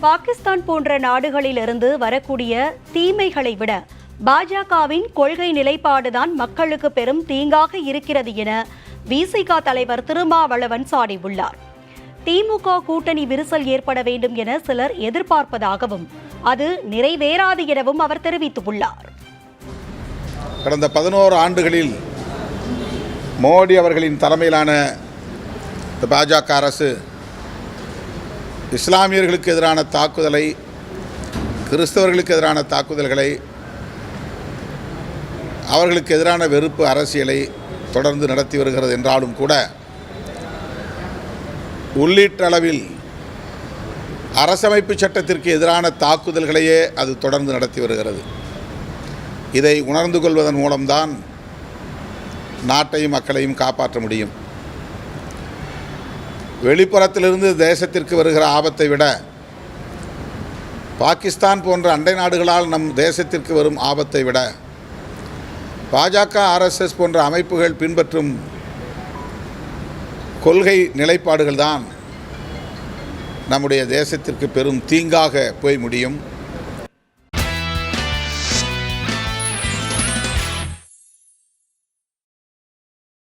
பாகிஸ்தான் போன்ற நாடுகளிலிருந்து வரக்கூடிய தீமைகளை விட பாஜகவின் கொள்கை நிலைப்பாடுதான் மக்களுக்கு பெரும் தீங்காக இருக்கிறது என விசிக தலைவர் திருமாவளவன் சாடியுள்ளார். திமுக கூட்டணி விரிசல் ஏற்பட வேண்டும் என சிலர் எதிர்பார்ப்பதாகவும் அது நிறைவேறாது எனவும் அவர் தெரிவித்துள்ளார். கடந்த பதினோரு ஆண்டுகளில் மோடி அவர்களின் தலைமையிலான பாஜக அரசு இஸ்லாமியர்களுக்கு எதிரான தாக்குதலை கிறிஸ்தவர்களுக்கு எதிரான தாக்குதல்களை அவர்களுக்கு எதிரான வெறுப்பு அரசியலை தொடர்ந்து நடத்தி வருகிறது என்றாலும் கூட உள்ளீட்டளவில் அரசமைப்பு சட்டத்திற்கு எதிரான தாக்குதல்களையே அது தொடர்ந்து நடத்தி வருகிறது. இதை உணர்ந்து கொள்வதன் மூலம்தான் நாட்டையும் மக்களையும் காப்பாற்ற முடியும். வெளிப்புறத்திலிருந்து தேசத்திற்கு வருகிற ஆபத்தை விட பாகிஸ்தான் போன்ற அண்டை நாடுகளால் நம் தேசத்திற்கு வரும் ஆபத்தை விட பாஜக ஆர்எஸ்எஸ் போன்ற அமைப்புகள் பின்பற்றும் கொள்கை நிலைப்பாடுகள் தான் நம்முடைய தேசத்திற்கு பெரும் தீங்காக போய் முடியும்.